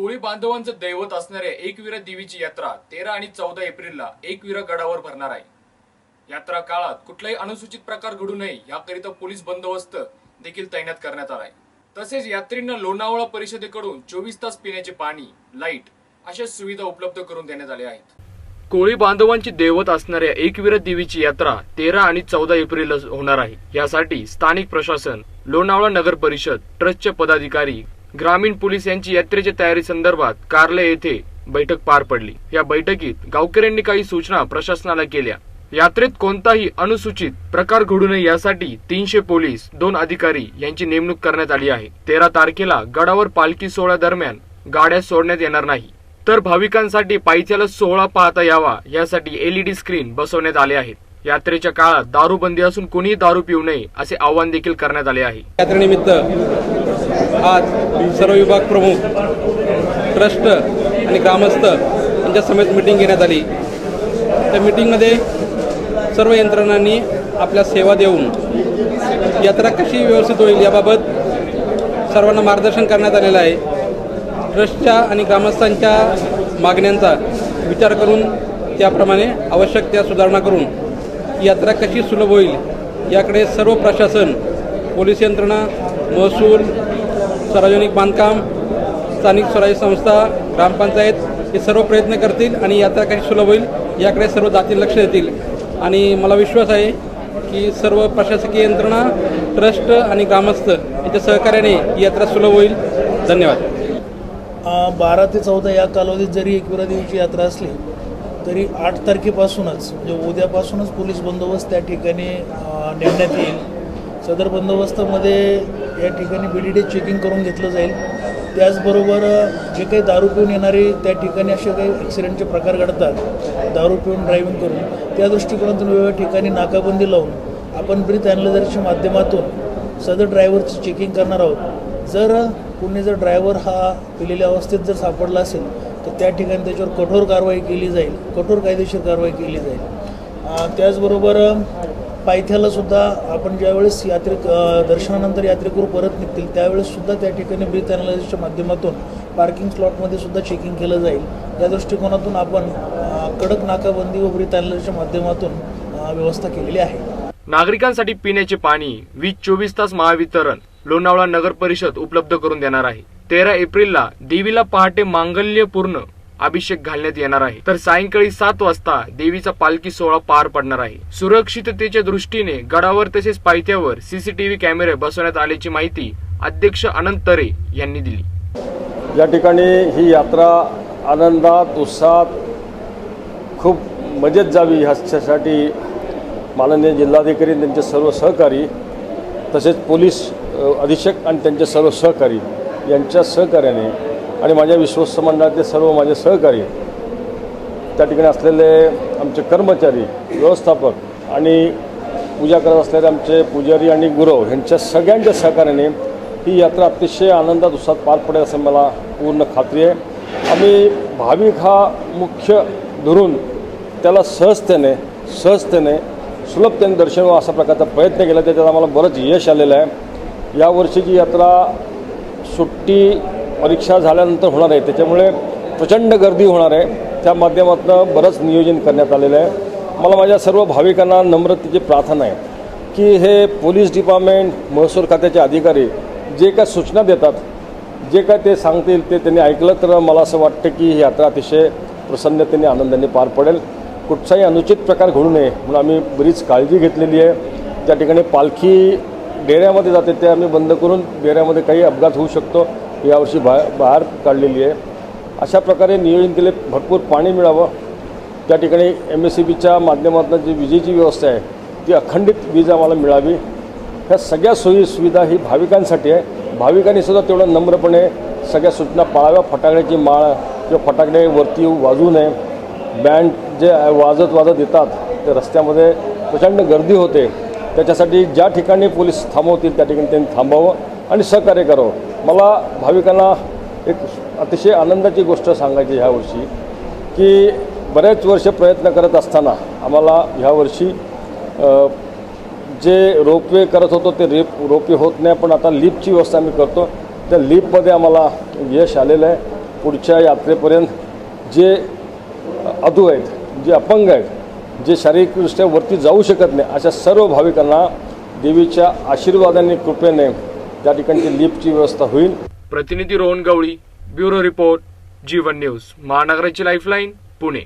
कोळी बांधवांचं दैवत असणाऱ्या एकवीरा देवीची यात्रा तेरा आणि चौदा एप्रिलला एकवीरा गडावर भरणार आहे. यात्रा काळात कुठलाही अनुसूचित प्रकार घडू नये याकरिता पोलीस बंदोबस्त देखील तैनात करण्यात आला आहे तसेच यात्रींना लोणावळा परिषदेकडून चोवीस तास पिण्याचे पाणी लाइट अशा सुविधा उपलब्ध करून देण्यात आल्या आहेत. कोळी बांधवांची दैवत असणाऱ्या एकवीर देवीची यात्रा तेरा आणि चौदा एप्रिल होणार आहे. यासाठी स्थानिक प्रशासन लोणावळा नगर परिषद ट्रस्टचे पदाधिकारी ग्रामीण पोलीस यांची यात्रेच्या तयारी संदर्भात कार्ले येथे बैठक पार पडली. या बैठकीत गावकऱ्यांनी काही सूचना प्रशासनाला केल्या. यात्रेत कोणताही अनुसूचित प्रकार घडू नये यासाठी तीनशे पोलीस दोन अधिकारी यांची नेमणूक करण्यात आली आहे. तेरा तारखेला गडावर पालखी सोहळ्या दरम्यान गाड्या सोडण्यात येणार नाही. तर भाविकांसाठी पायथ्याला सोहळा पाहता यावा यासाठी एलईडी स्क्रीन बसवण्यात आले आहेत. यात्रेच्या काळात दारूबंदी असून कोणीही दारू पिऊ नये असे आवाहन देखील करण्यात आले आहे. यात्रेनिमित्त आज सर्व विभाग प्रमुख ट्रस्ट आणि ग्रामस्थ यांच्या समेत मिटिंग घेण्यात आली. त्या मिटिंगमध्ये सर्व यंत्रणांनी आपल्या सेवा देऊन यात्रा कशी व्यवस्थित होईल याबाबत सर्वांना मार्गदर्शन करण्यात आलेलं आहे. ट्रस्टच्या आणि ग्रामस्थांच्या मागण्यांचा विचार करून त्याप्रमाणे आवश्यक त्या सुधारणा करून यात्रा कशी सुलभ होईल याकडे सर्व प्रशासन पोलीस यंत्रणा महसूल सार्वजनिक बांधकाम स्थानिक स्वराज्य संस्था ग्रामपंचायत हे सर्व प्रयत्न करतील आणि यात्रा कशी सुलभ होईल याकडे सर्व जाती लक्ष देतील. आणि मला विश्वास आहे की सर्व प्रशासकीय यंत्रणा ट्रस्ट आणि ग्रामस्थ यांच्या सहकार्याने ही यात्रा सुलभ होईल. धन्यवाद. बारा ते चौदा या कालावधीत जरी एकविरा दिवशी यात्रा असली तरी आठ तारखेपासूनच म्हणजे उद्यापासूनच पोलीस बंदोबस्त त्या ठिकाणी नेमण्यात येईल. सदर बंदोबस्तामध्ये या ठिकाणी बी डी डी चेकिंग करून घेतलं जाईल. त्याचबरोबर जे काही दारू पिऊन येणारे त्या ठिकाणी असे काही ॲक्सिडेंटचे प्रकार घडतात दारू पिऊन ड्रायव्हिंग करून त्या दृष्टिकोनातून वेगवेगळ्या ठिकाणी नाकाबंदी लावून आपण ब्रीथ अॅनलायझरच्या माध्यमातून सदर ड्रायव्हरची चेकिंग करणार आहोत. जर कुणी जर ड्रायव्हर हा पिलेल्या अवस्थेत जर सापडला असेल तर त्या ठिकाणी त्याच्यावर कठोर कारवाई केली जाईल कठोर कायदेशीर कारवाई केली जाईल. त्याचबरोबर पायथ्यालासुद्धा पायथ्याला सुद्धा आपण ज्यावेळेस यात्रे दर्शनानंतर यात्रेकरू परत निघतील त्यावेळेस सुद्धा त्या ठिकाणी ब्रीथ ॲनालिसिसच्या माध्यमातून पार्किंग स्लॉटमध्ये सुद्धा चेकिंग केलं जाईल. त्या दृष्टिकोनातून आपण कडक नाकाबंदी व ब्रीथ ॲनालिसिसच्या माध्यमातून व्यवस्था केलेली आहे. नागरिकांसाठी पिण्याचे पाणी वीज चोवीस तास महावितरण लोणावळा नगर परिषद उपलब्ध करून देणार आहे. तेरा एप्रिलला देवीला पहाटे मांगल्यपूर्ण अभिषेक घालण्यात येणार आहे. तर सायंकाळी सात वाजता देवीचा पालखी सोहळा पार पडणार आहे. सुरक्षिततेच्या दृष्टीने गडावर तसेच पायथ्यावर सीसीटीव्ही कॅमेरे बसवण्यात आल्याची माहिती अध्यक्ष अनंत तरे यांनी दिली. या ठिकाणी ही यात्रा आनंदात उत्साहात खूप मजेत जावी ह्याच्यासाठी माननीय जिल्हाधिकारी त्यांचे सर्व सहकारी तसेच पोलीस अधीक्षक आणि त्यांचे सर्व सहकारी यांच्या सहकार्याने आणि माझ्या विश्वस्त मंडळातले सर्व माझे सहकारी त्या ठिकाणी असलेले आमचे कर्मचारी व्यवस्थापक आणि पूजा करत असलेले आमचे पुजारी आणि गुरव ह्यांच्या सगळ्यांच्या सहकार्याने ही यात्रा अतिशय आनंदात उत्साहात पार पडेल असं मला पूर्ण खात्री आहे. आम्ही भाविक हा मुख्य धरून त्याला सहजतेने सहजतेने सुलभतेने दर्शन व्हावं असा प्रकारचा प्रयत्न केला त्याच्यात आम्हाला बरंच यश आलेलं आहे. यावर्षीची यात्रा सुट्टी परीक्षा झाल्यानंतर होणार आहे. त्याच्यामुळे प्रचंड गर्दी होणार आहे. त्या माध्यमातून बरंच नियोजन करण्यात आलेलं आहे. मला माझ्या सर्व भाविकांना नम्रतेची प्रार्थना आहे की हे पोलीस डिपार्टमेंट महसूल खात्याचे अधिकारी जे काय सूचना देतात जे काय ते सांगतील ते त्यांनी ऐकलं तर मला असं वाटतं की ही यात्रा अतिशय प्रसन्नतेने आनंदाने पार पडेल. कुठचाही अनुचित प्रकार घडू नये म्हणून आम्ही बरीच काळजी घेतलेली आहे. त्या ठिकाणी पालखी डेऱ्यामध्ये जाते ते आम्ही बंद करून डेऱ्यामध्ये काही अपघात होऊ शकतो. यावर्षी बा बाहेर काढलेली आहे. अशा प्रकारे नियोजन केले भरपूर पाणी मिळावं. त्या ठिकाणी एम एस सी बीच्या माध्यमातून जी विजेची व्यवस्था आहे ती अखंडित वीज आम्हाला मिळावी. ह्या सगळ्या सोयी सुविधा ही भाविकांसाठी आहे. भाविकांनी सुद्धा तेवढं नम्रपणे सगळ्या सूचना पाळाव्या. फटाकड्याची माळ किंवा फटाकडे वरती वाजवू नये. बँड जे वाजत वाजत येतात ते रस्त्यामध्ये प्रचंड गर्दी होते. त्याच्यासाठी ज्या ठिकाणी पोलीस थांबवतील त्या ठिकाणी त्यांनी थांबावं आणि सहकार्य करावं. मला भाविकांना एक अतिशय आनंदाची गोष्ट सांगायची ह्या वर्षी की बऱ्याच वर्ष प्रयत्न करत असताना आम्हाला ह्या वर्षी जे रोपवे करत होतो ते रेप रोपवे होत नाही पण आता लिपची व्यवस्था आम्ही करतो. त्या लिपमध्ये आम्हाला यश आलेलं आहे. पुढच्या यात्रेपर्यंत जे अधू आहेत जे अपंग आहेत जे शारीरिकदृष्ट्या वरती जाऊ शकत नाही अशा सर्व भाविकांना देवीच्या आशीर्वादाने कृपेने त्या ठिकाणची लिफ्टची व्यवस्था होईल. प्रतिनिधी Rohan Gawali bureau report Jeevan news महानगराची lifeline Pune.